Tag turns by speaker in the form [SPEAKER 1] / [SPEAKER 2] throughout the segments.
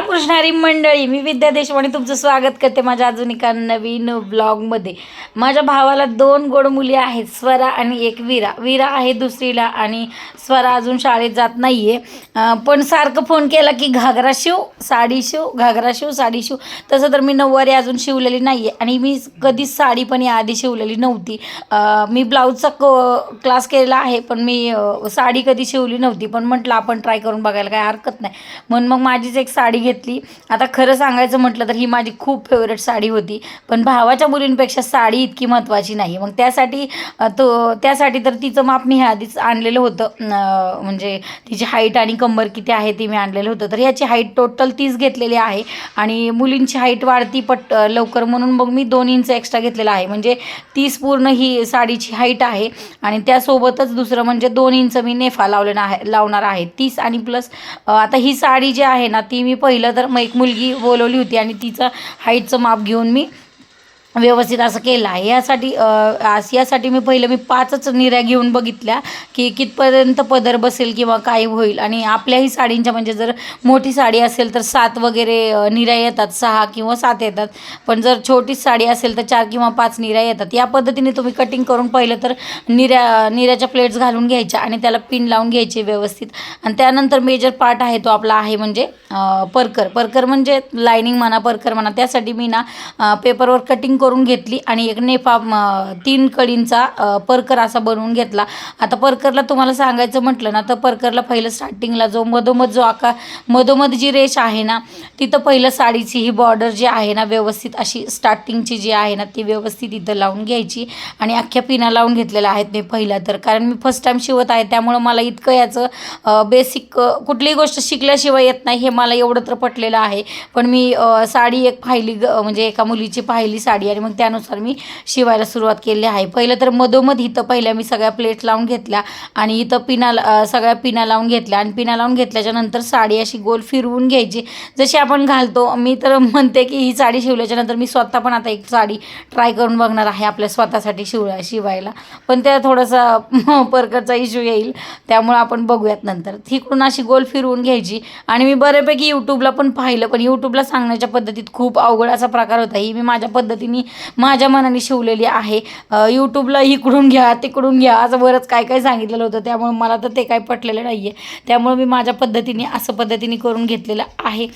[SPEAKER 1] कृष्णारी मंडळी मी विद्या देशवाणी तुमचं स्वागत करते माझ्या अजून एका नवीन ब्लॉगमध्ये. माझ्या भावाला दोन गोड मुली आहेत स्वरा आणि एक वीरा. वीरा आहे दुसरीला आणि स्वरा अजून शाळेत जात नाही आहे पण सारखं फोन केला की घागरा शिव साडी शिव घागरा शिव साडी शिव. तसं तर मी नऊवारी अजून शिवलेली नाही आहे आणि मी कधीच साडी पण याआधी शिवलेली नव्हती. मी ब्लाऊजचा क क्लास केलेला आहे पण मी साडी कधी शिवली नव्हती. पण म्हटलं आपण ट्राय करून बघायला काय हरकत नाही. म्हणून मग माझीच एक साडी घेतली. आता खरं सांगायचं म्हटलं तर ही माझी खूप फेवरेट साडी होती. पण भावाच्या मुलींपेक्षा साडी इतकी महत्त्वाची नाही. मग त्यासाठी तो त्यासाठी तर तिचं माप मी ह्या आधीच आणलेलं होतं. म्हणजे तिची हाईट आणि कंबर किती आहे ती मी आणलेलं होतं. तर ह्याची हाईट टोटल तीस घेतलेली आहे. आणि मुलींची हाईट वाढती पट लवकर. म्हणून मग मी दोन इंच एक्स्ट्रा घेतलेला आहे. म्हणजे तीस पूर्ण ही साडीची हाईट आहे. आणि त्यासोबतच दुसरं म्हणजे दोन इंच मी नेफा लावलेला आहे लावणार आहे. तीस आणि प्लस आता ही साडी जी आहे ना ती मी पहिलं तर मग एक मुलगी बोलवली होती आणि तिचं हाईटचं माप घेऊन मी व्यवस्थित असं केलं आहे. यासाठी आस- यासाठी मी पहिलं मी पाचच निऱ्या घेऊन बघितल्या की कितपर्यंत पदर बसेल किंवा काय होईल. आणि आपल्याही साडींच्या म्हणजे जर मोठी साडी असेल तर सात वगैरे निऱ्या येतात. सहा किंवा सात येतात. पण जर छोटी साडी असेल तर चार किंवा पाच निऱ्या येतात. या पद्धतीने तुम्ही कटिंग करून पहिलं तर निर्या निऱ्याच्या प्लेट्स घालून घ्यायच्या आणि त्याला पिन लावून घ्यायचे व्यवस्थित. आणि त्यानंतर मेजर पार्ट आहे तो आपला आहे म्हणजे परकर. परकर म्हणजे लायनिंग म्हणा परकर म्हणा. त्यासाठी मी ना पेपरवर कटिंग करून घेतली आणि एक नेफा तीन कडींचा परकर असा बनवून घेतला. आता परकरला तुम्हाला सांगायचं म्हटलं ना तर परकरला पहिलं स्टार्टिंगला जो मधोमध जो आका मधोमध जी रेष आहे ना तिथं पहिलं साडीची ही बॉर्डर जी आहे ना व्यवस्थित अशी स्टार्टिंगची जी आहे ना ती व्यवस्थित इथं लावून घ्यायची आणि अख्ख्या पिना लावून घेतलेल्या आहेत मी पहिला तर. कारण मी फर्स्ट टाईम शिवत आहे त्यामुळं मला इतकं याचं बेसिक कुठलीही गोष्ट शिकल्याशिवाय येत नाही हे मला एवढं तर पटलेलं आहे. पण मी साडी एक पाहिली ग म्हणजे एका मुलीची पाहिली साडी आणि मग त्यानुसार मी शिवायला सुरुवात केली आहे. पहिलं तर मधोमध इथं पहिल्या मी सगळ्या प्लेट लावून घेतल्या आणि इथं पिना सगळ्या पिना लावून घेतल्या आणि पिना लावून घेतल्याच्या नंतर साडी अशी गोल फिरवून घ्यायची. जशी आपण घालतो मी तर म्हणते की ही साडी शिवल्याच्या नंतर मी स्वतः पण आता एक साडी ट्राय करून बघणार आहे आपल्या स्वतःसाठी शिव शिवायला. पण त्या थोडासा परकरचा इश्यू येईल. त्यामुळं आपण बघूयात नंतर. तिकडून अशी गोल फिरवून घ्यायची आणि मी बऱ्यापैकी यूट्यूबला पण पाहिलं पण यूट्यूबला सांगण्याच्या पद्धतीत खूप अवघड असा प्रकार होता. ही मी माझ्या पद्धतीने माझ्या मनाने शिवलेली आहे. यूट्यूबला इकडून घ्या तिकडून घ्या. असं बरंच काय काय सांगितलेलं होतं त्यामुळे मला तर ते काय पटलेलं नाही आहे त्यामुळे मी माझ्या पद्धतीने असं पद्धतीने करून घेतलेलं आहे.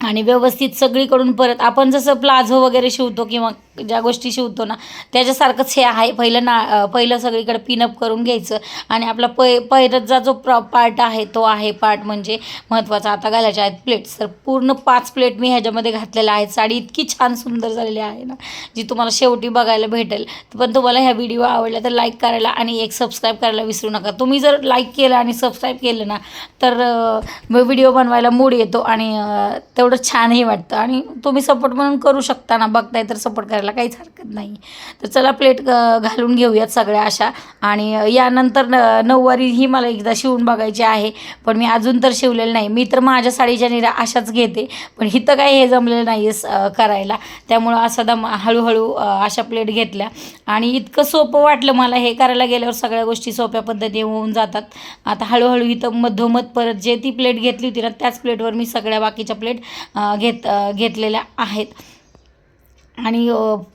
[SPEAKER 1] आणि व्यवस्थित सगळीकडून परत आपण जसं प्लाझो वगैरे शिवतो किंवा ज्या गोष्टी शिवतो ना त्याच्यासारखंच हे आहे. पहिलं ना पहिलं सगळीकडे पिनअप करून घ्यायचं आणि आपला पै पैरतचा जो प्र पार्ट आहे तो आहे पार्ट म्हणजे महत्त्वाचा आता घालायचे आहेत प्लेट्स तर पूर्ण पाच प्लेट मी ह्याच्यामध्ये घातलेल्या आहेत. साडी इतकी छान सुंदर झालेली आहे ना जी तुम्हाला शेवटी बघायला भेटेल. पण तुम्हाला ह्या व्हिडिओ आवडला तर लाईक करायला आणि एक सबस्क्राईब करायला विसरू नका. तुम्ही जर लाईक केलं आणि सबस्क्राईब केलं ना तर व्हिडिओ बनवायला मूड येतो आणि तेवढं छानही वाटतं. आणि तुम्ही सपोर्ट म्हणून करू शकता ना बघताय तर सपोर्ट करायला काहीच हरकत नाही. तर चला प्लेट घालून घेऊयात सगळ्या अशा. आणि यानंतर न नऊवारी ही मला एकदा शिवून बघायची आहे. पण मी अजून तर शिवलेलं नाही. मी तर माझ्या साडीच्या निरा अशाच घेते. पण हिथं काही हे जमलेलं नाही आहे करायला. त्यामुळं असं दम हळूहळू अशा प्लेट घेतल्या. आणि इतकं सोपं वाटलं मला हे करायला गेल्यावर सगळ्या गोष्टी सोप्या पद्धतीने होऊन जातात. आता हळूहळू इथं मधोमध परत जे ती प्लेट घेतली होती ना त्याच प्लेटवर मी सगळ्या बाकीच्या प्लेट घेत घेतलेल्या आहेत. आणि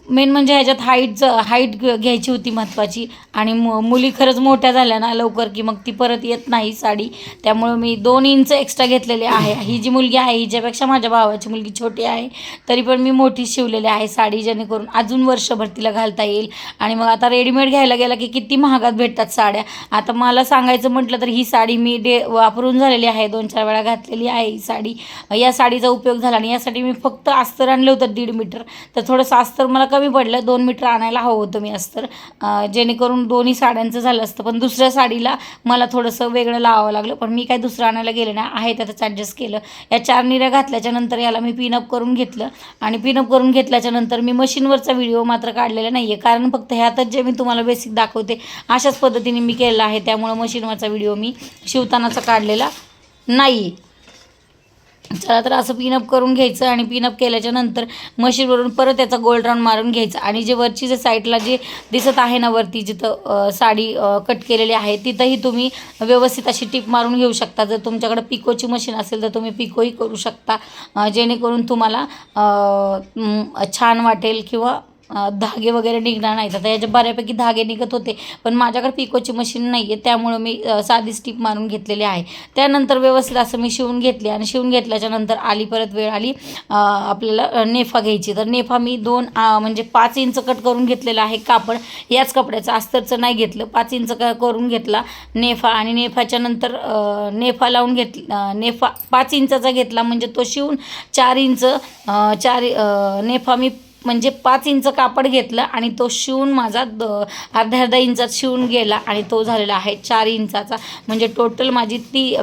[SPEAKER 1] मेन म्हणजे ह्याच्यात हाईटचं हाईट घ्यायची होती महत्त्वाची आणि मु मुली खरंच मोठ्या झाल्या ना लवकर की मग ती परत येत नाही साडी. त्यामुळं मी दोन इंच एक्स्ट्रा घेतलेले आहे. ही जी मुलगी आहे हिच्यापेक्षा माझ्या भावाची मुलगी छोटी आहे. तरी पण मी मोठी शिवलेली आहे साडी जेणेकरून अजून वर्षभर तिला घालता येईल. आणि मग आता रेडीमेड घ्यायला गेला की किती महागात भेटतात साड्या. आता मला सांगायचं म्हटलं तर ही साडी मी डे वापरून झालेली आहे. दोन चार वेळा घातलेली आहे ही साडी. या साडीचा उपयोग झाला आणि यासाठी मी फक्त अस्तर आणलं होतं दीड मीटर. तर थोडंसं अस्तर मला कमी पडलं. दोन मीटर आणायला हवं होतं मी अस्तर. जेणेकरून दोन्ही साड्यांचं झालं असतं. पण दुसऱ्या साडीला मला थोडंसं वेगळं लावावं लागलं. पण मी काय दुसरं आणायला गेले ना आहे त्यातच ॲडजस्ट केलं. या चार निऱ्या घातल्याच्या नंतर याला मी पिनअप करून घेतलं. आणि पिनअप करून घेतल्याच्या नंतर मी मशीनवरचा व्हिडिओ मात्र काढलेला नाही आहे कारण फक्त ह्यातच जे मी तुम्हाला बेसिक दाखवते अशाच पद्धतीने मी केलेला आहे. त्यामुळं मशीनवरचा व्हिडिओ मी शिवतानाचा काढलेला नाही चला तर असं पिनअप करून घ्यायचं आणि पिनअप केल्याच्यानंतर मशीनवरून परत त्याचा गोल्ड राऊंड मारून घ्यायचा. आणि जे वरची जे साईडला जे दिसत आहे ना वरती जिथं साडी कट केलेली आहे तिथंही तुम्ही व्यवस्थित अशी टिप मारून घेऊ शकता. जर तुमच्याकडे पिकोची मशीन असेल तर तुम्ही पिकोही करू शकता. जेणेकरून तुम्हाला छान वाटेल किंवा धागे वगैरे निघणार नाहीत. आता याच्या बऱ्यापैकी धागे निघत होते पण माझ्याकडे पिकोची मशीन नाही आहे त्यामुळं मी साधी स्टिप मारून घेतलेली आहे. त्यानंतर व्यवस्थित असं मी शिवून घेतले आणि शिवून घेतल्याच्या नंतर आली परत वेळ आली आपल्याला नेफा घ्यायची. तर नेफा मी दोन म्हणजे पाच इंच कट करून घेतलेला आहे कापड. याच कपड्याचं अस्तरचं नाही घेतलं पाच इंच क करून घेतला नेफा आणि नेफाच्या नंतर नेफा लावून घेत नेफा पाच इंचाचा घेतला म्हणजे तो शिवून चार इंच चार नेफा मी म्हणजे पाच इंच कापड घेतलं आणि तो शिवून माझा द अर्ध्या अर्धा इंचात शिवून गेला आणि तो झालेला आहे चार इंचाचा. म्हणजे टोटल माझी ती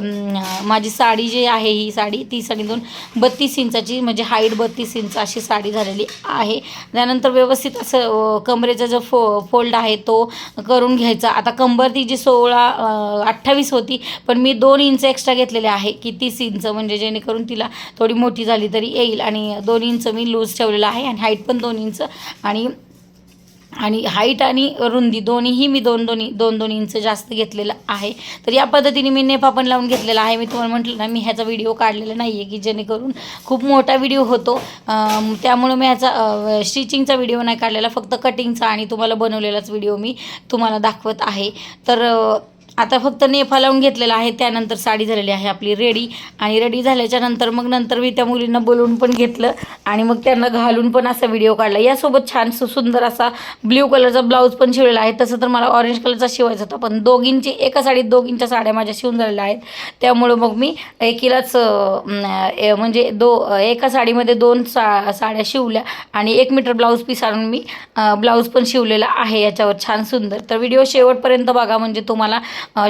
[SPEAKER 1] माझी साडी जी आहे ही साडी ती साडी दोन बत्तीस इंचाची म्हणजे हाईट बत्तीस इंच अशी साडी झालेली आहे. त्यानंतर व्यवस्थित असं कमरेचा जो फो फोल्ड आहे तो करून घ्यायचा. आता कंबर ती जी सोळा अठ्ठावीस होती पण मी दोन इंच एक्स्ट्रा घेतलेले आहे की तीस इंच. म्हणजे जेणेकरून तिला थोडी मोठी झाली तरी येईल आणि दोन इंच मी लूज ठेवलेला आहे आणि हाईट पण दोन इंच. आणि आणि हाईट आणि रुंदी दोन्हीही मी दोन दोन्ही दोन दोन इंच जास्त घेतलेलं आहे. तर या पद्धतीने मी नेफा पण लावून घेतलेला आहे. मी तुम्हाला म्हटलं ना मी ह्याचा व्हिडिओ काढलेला नाही आहे की जेणेकरून खूप मोठा व्हिडिओ होतो. त्यामुळं मी ह्याचा स्टिचिंगचा व्हिडिओ नाही काढलेला फक्त कटिंगचा आणि तुम्हाला बनवलेलाच व्हिडिओ मी तुम्हाला दाखवत आहे. तर आता फक्त नेफा लावून घेतलेला आहे त्यानंतर साडी झालेली आहे आपली रेडी. आणि रेडी झाल्याच्यानंतर मग नंतर मी त्या मुलींना बोलवून पण घेतलं आणि मग त्यांना घालून पण असा व्हिडिओ काढला. यासोबत छान सुंदर असा ब्ल्यू कलरचा ब्लाऊज पण शिवलेला आहे. तसं तर मला ऑरेंज कलरचा शिवायचा होता पण दोघींची एका साडीत दोघींच्या साड्या माझ्या शिवून झालेल्या आहेत. त्यामुळं मग मी एकीलाच ए- म्हणजे दो एका साडीमध्ये दोन सा साड्या शिवल्या आणि एक मीटर ब्लाऊज पीस आणून मी ब्लाऊज पण शिवलेला आहे याच्यावर. छान सुंदर. तर व्हिडिओ शेवटपर्यंत बघा म्हणजे तुम्हाला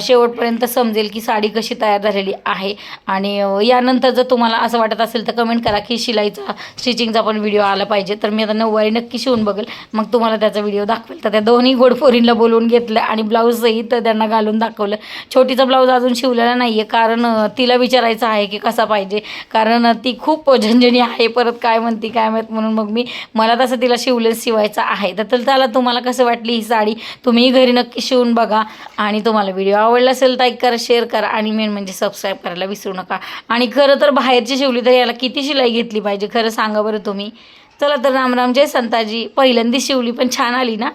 [SPEAKER 1] शेवटपर्यंत समजेल की साडी कशी तयार झालेली आहे. आणि यानंतर जर तुम्हाला असं वाटत असेल तर कमेंट करा की शिलाईचा स्टिचिंगचा पण व्हिडिओ आला पाहिजे. तर मी आता नऊवारी नक्की शिवून बघेल. मग तुम्हाला त्याचा व्हिडिओ दाखवेल. तर त्या दोन्ही गोडफोरींना बोलवून घेतलं आणि ब्लाऊजही तर त्यांना घालून दाखवलं. छोटीचा ब्लाऊज अजून शिवलेला नाही आहे कारण तिला विचारायचं आहे की कसा पाहिजे. कारण ती खूप झंझणी आहे. परत काय म्हणती काय माहीत म्हणून मग मी मला तसं तिला शिवलेलं शिवायचं आहे. तर तर त्याला तुम्हाला कसं वाटली ही साडी? तुम्ही घरी नक्की शिवून बघा. आणि तुम्हाला व्हिडिओ आवडला असेल लाईक करा शेअर करा आणि मेन म्हणजे सबस्क्राईब करायला विसरू नका. आणि खरं तर बाहेरची शिवली तर याला किती शिलाई घेतली पाहिजे खरं सांगा बरं तुम्ही. चला तर रामराम जय संताजी. पहिल्यांदी शिवली पण छान आली ना?